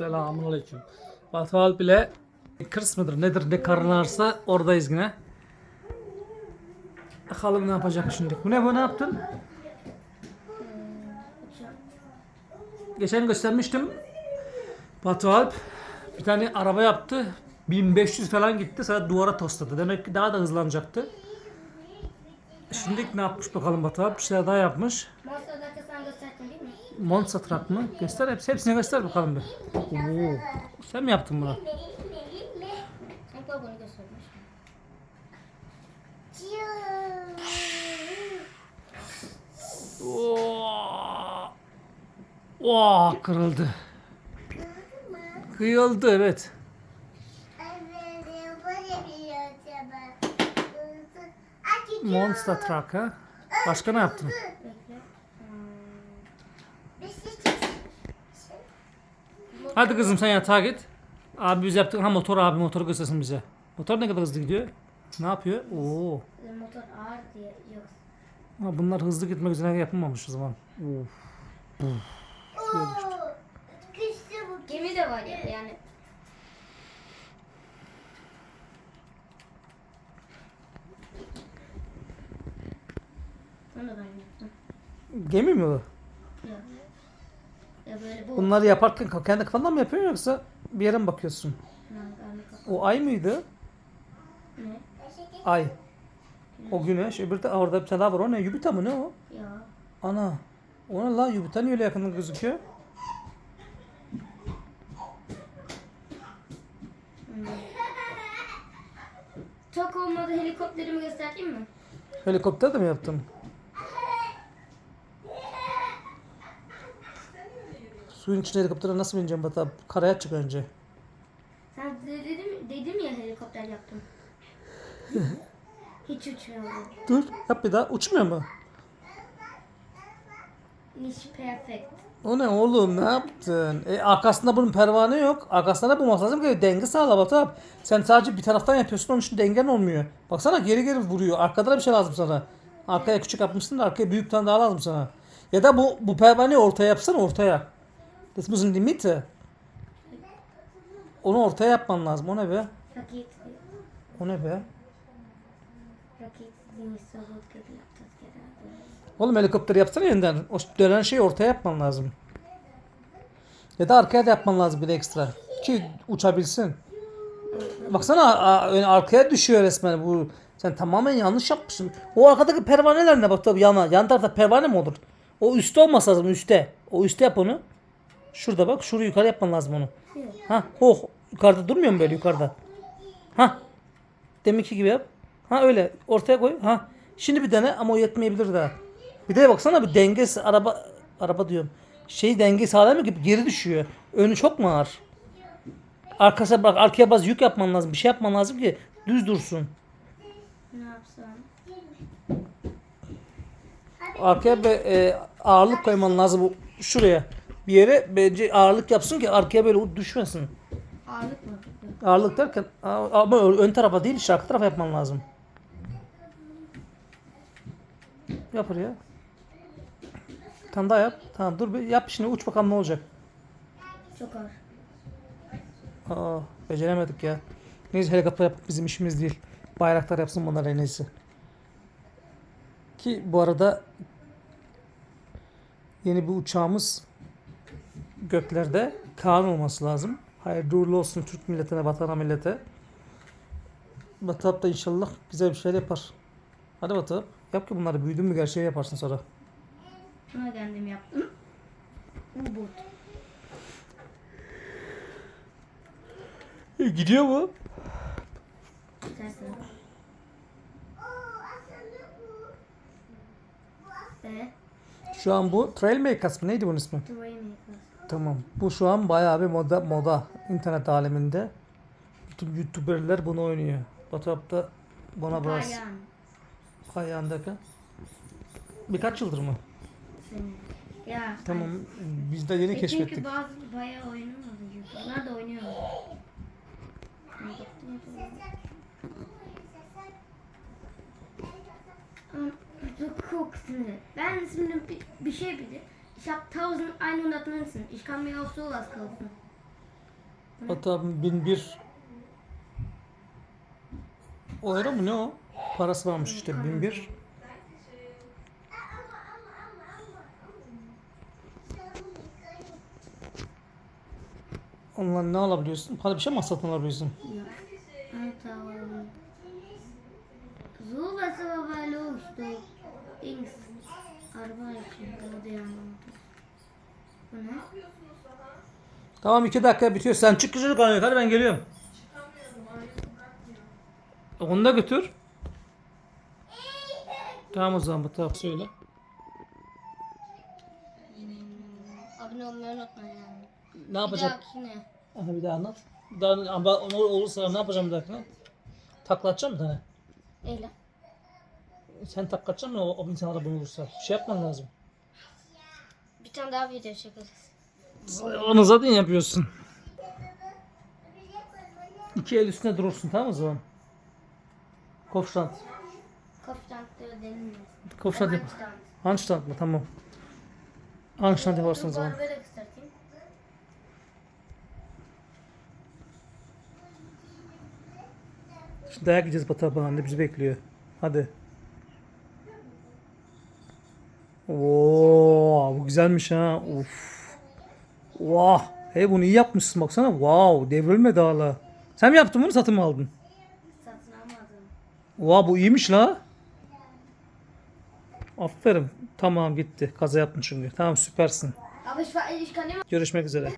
Selamun aleyküm. Batu Alp ile Kırs mıdır nedir ne karın ağrısa oradayız yine. Bakalım ne yapacak şimdi. Bu ne bu ne yaptın? Geçen göstermiştim. Batu Alp bir tane araba yaptı. 1500 falan gitti. Sonra duvara tosladı. Demek ki daha da hızlanacaktı. Şimdi ne yapmış bakalım Batu Alp? Bir şeyler daha yapmış. Monster'da Monster Truck mı? Göster hepsi, hepsini göster bakalım bir. Oo. Sen mi yaptın bunu? Oo. Oo, kırıldı. Kıyıldı evet. Monster Truck ha. Başka ne yaptın? Hadi kızım sen yatağa git. Abi biz yaptık. Ha motor abi motoru göstersin bize. Motor ne kadar hızlı gidiyor? Ne yapıyor? Oo. Motor ağır diye yok. Ha, bunlar hızlı gitmek üzere yapılmamış o zaman. Of. Düştü. Gemi de var ya yani. Onu da ben yaptım. Gemi mi o? Ya. Böyle bu. Bunları yaparken kendi kafandan mı yapıyorsun yoksa bir yere mi bakıyorsun? O ay mıydı? Ne? Ay. O güneş. Öbürü de orada bir tane daha var. O ne? Jüpiter mı ne o? Ya. Ana. O ne la? Jüpiter niye öyle yakından gözüküyor? Hmm. Çok olmadı helikopterimi göstereyim mi? Helikopter de mi yaptın? Suyun içine helikoptere nasıl bineceğim Bata? Karaya çık önce. Sen de- dedim, dedim ya helikopter yaptım. Hiç uçmuyordu. Dur. Yap bir daha. Uçmuyor mu? Niş perfect. O ne oğlum ne yaptın? E, arkasında bunun pervane yok. Arkasında da bulması lazım ki denge sağla Batu Sen sadece bir taraftan yapıyorsun onun için dengen olmuyor. Baksana geri geri vuruyor. Arkada da bir şey lazım sana. Arkaya küçük yapmışsın da arkaya büyük tane daha lazım sana. Ya da bu bu pervaneyi ortaya yapsana ortaya. Das müssen die Mitte. Onu ortaya yapman lazım. O ne be? Raket. O ne be? Raket. Oğlum helikopter yapsana yeniden. O dönen şeyi ortaya yapman lazım. Ya da arkaya da yapman lazım bir de ekstra. Ki uçabilsin. Baksana arkaya düşüyor resmen bu. Sen tamamen yanlış yapmışsın. O arkadaki pervaneler ne bak tabii yana. Yan tarafta pervane mi olur? O üstte olması lazım üstte. O üstte yap onu. Şurada bak. Şurayı yukarı yapman lazım onu. Ha, oh. Yukarıda durmuyor mu böyle yukarıda? Ha. Deminki gibi yap. Ha öyle. Ortaya koy. Ha. Şimdi bir dene ama o yetmeyebilir daha. Bir de baksana bir dengesi araba araba diyorum. Şey denge sağlamıyor ki geri düşüyor. Önü çok mu ağır? Arkasına bak arkaya baz yük yapman lazım. Bir şey yapman lazım ki düz dursun. Ne yapsam? Arkaya bir e, ağırlık koyman lazım bu- şuraya. Bir yere bence ağırlık yapsın ki arkaya böyle düşmesin. Ağırlık mı? Ağırlık derken ama ön tarafa değil işte arka tarafa yapman lazım. Yap oraya. Bir tane daha yap. Tamam dur bir yap şimdi uç bakalım ne olacak. Çok ağır. Aa beceremedik ya. Neyse helikopter yapıp bizim işimiz değil. Bayraktar yapsın bunlar en iyisi. Ki bu arada yeni bir uçağımız göklerde Kaan olması lazım. Hayırlı uğurlu olsun Türk milletine, vatana millete. Batap da inşallah güzel bir şeyler yapar. Hadi Batap. Yap ki bunları büyüdün mü gerçeği yaparsın sonra. Bunu kendim yaptım. U-boot. E, gidiyor mu? Tersine. Ve Şu an bu Trailmakers mı? Neydi bunun ismi? Rainmaker. Tamam. Bu şu an bayağı bir moda moda internet aleminde. Bütün YouTuber'ler bunu oynuyor. WhatsApp'ta buna biraz Bayan. ayağındaki. Birkaç yıldır mı? Ya. Tamam. Biz de yeni E keşfettik. Çünkü bazı bayağı oynamadı. Bunlar da oynuyor. Guck şimdi. Ben şimdi bir, bir şey bilir. Ich hab 1119. Ich kann mir auf sowas kaufen. Hatta 1001 o euro mu ne o? Parası varmış işte 1001. Onunla ne alabiliyorsun? Para bir şey mi satın alabiliyorsun? Ja. Alter. So was aber los, du. Dings. Araba için modern oldu. Bu ne? Tamam iki dakika bitiyor. Sen çık çocuk hadi ben geliyorum. Onu da götür. Tamam o zaman bu taraf söyle. Abone olmayı unutmayın. Ne Bir yapacak? dahakine. Aha bir daha anlat. Daha, ama onu olursa ne yapacağım bir dakika? Taklatacağım bir tane. Öyle. Sen taklatacaksın mı o, o insanlara bunu olursa? Bir şey yapman lazım. Bir tane daha video çekeriz. Onu zaten yapıyorsun. İki el üstüne durursun tamam mı o zaman? Kofştant. Kopşantlığı denilmez. Kofştant yap. Handstand mı? Tamam. Handstand yaparsın o zaman. bana böyle kısaltayım. Şimdi dayak yiyeceğiz Batı anne bizi bekliyor. Hadi. Oo, bu güzelmiş ha. Uf. Vah. Hey bunu iyi yapmışsın baksana. Wow, devrilmedi hala. Sen mi yaptın bunu satın mı aldın? Satın almadım. Vah bu iyiymiş la. Aferin. Tamam gitti. Kaza yaptın çünkü. Tamam süpersin. Görüşmek üzere.